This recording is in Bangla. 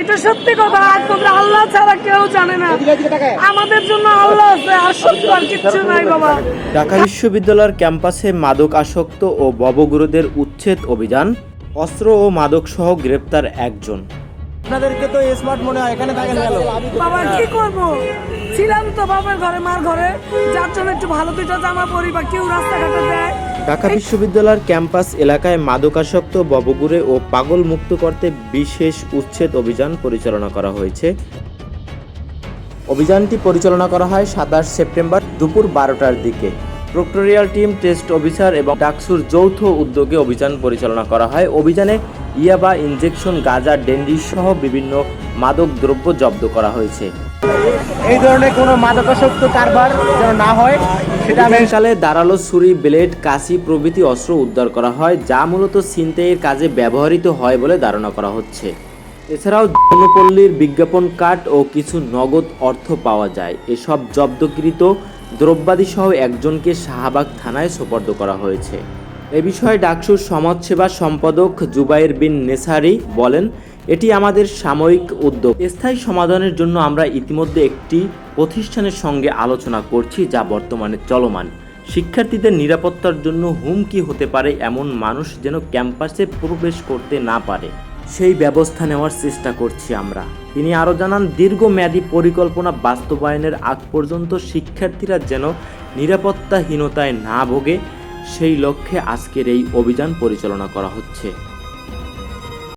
এটা সত্যি কথা একমাত্র আল্লাহ ছাড়া কেউ জানে না। আমাদের জন্য আল্লাহ আছে আর সত্য আর কিচ্ছু নাই বাবা। ঢাকা বিশ্ববিদ্যালয়ের ক্যাম্পাসে মাদক আসক্ত ও ববগুরুদের উচ্ছেদ অভিযান অস্ত্র ও মাদক সহ গ্রেপ্তার একজন। আপনাদেরকে তো স্মার্ট মনে হয় এখানে থাকেন গেল। বাবা কি করব? ছিলাম তো বাবার ঘরে মার ঘরে। যার জন্য একটু ভালো দুইটা জামা পরি বা কেউ রাস্তাঘাটে দেয়। ঢাকা বিশ্ববিদ্যালয়ের ক্যাম্পাস এলাকায় মাদকাসক্ত ববগুরে ও পাগল মুক্ত করতে বিশেষ উচ্ছেদ অভিযান পরিচালনা করা হয়েছে। অভিযানটি পরিচালনা করা হয় সাতাশ সেপ্টেম্বর দুপুর বারোটার দিকে। প্রক্টোরিয়াল টিম টেস্ট অফিসার এবং ডাকসুর যৌথ উদ্যোগে অভিযান পরিচালনা করা হয়। অভিযানে ইয়াবা ইনজেকশন গাঁজা ডেন্ডি সহ বিভিন্ন মাদক দ্রব্য জব্দ করা হয়েছে। এই ধরনের কোনো মাদকাসক্ত কারবার যেন না হয়, সেটা সালে দাঁড়াল ছুরি, ব্লেড, কাশি প্রভৃতি অস্ত্র উদ্ধার করা হয়, যা মূলত ছিনতাইয়ের কাজে ব্যবহৃত হয় বলে ধারণা করা হচ্ছে। এছাড়াও জনপল্লীর বিজ্ঞাপন কার্ড ও কিছু নগদ অর্থ পাওয়া যায়। এসব জব্দকৃত দ্রব্যাদি সহ একজনকে শাহবাগ থানায় সোপর্দ করা হয়েছে। এ বিষয়ে ডাকসুর সমাজসেবা সম্পাদক জুবাইর বিন নেসারি বলেন এটি আমাদের সাময়িক উদ্যোগ। স্থায়ী সমাধানের জন্য আমরা ইতিমধ্যে একটি প্রতিষ্ঠানের সঙ্গে আলোচনা করছি যা বর্তমানে চলমান। শিক্ষার্থীদের নিরাপত্তার জন্য হুমকি হতে পারে এমন মানুষ যেন ক্যাম্পাসে প্রবেশ করতে না পারে। সেই ব্যবস্থা নেওয়ার চেষ্টা করছি আমরা। তিনি আরও জানান, দীর্ঘমেয়াদী পরিকল্পনা বাস্তবায়নের আগ পর্যন্ত শিক্ষার্থীরা যেন নিরাপত্তাহীনতায় না ভোগে, সেই লক্ষ্যে আজকের এই অভিযান পরিচালনা করা হচ্ছে।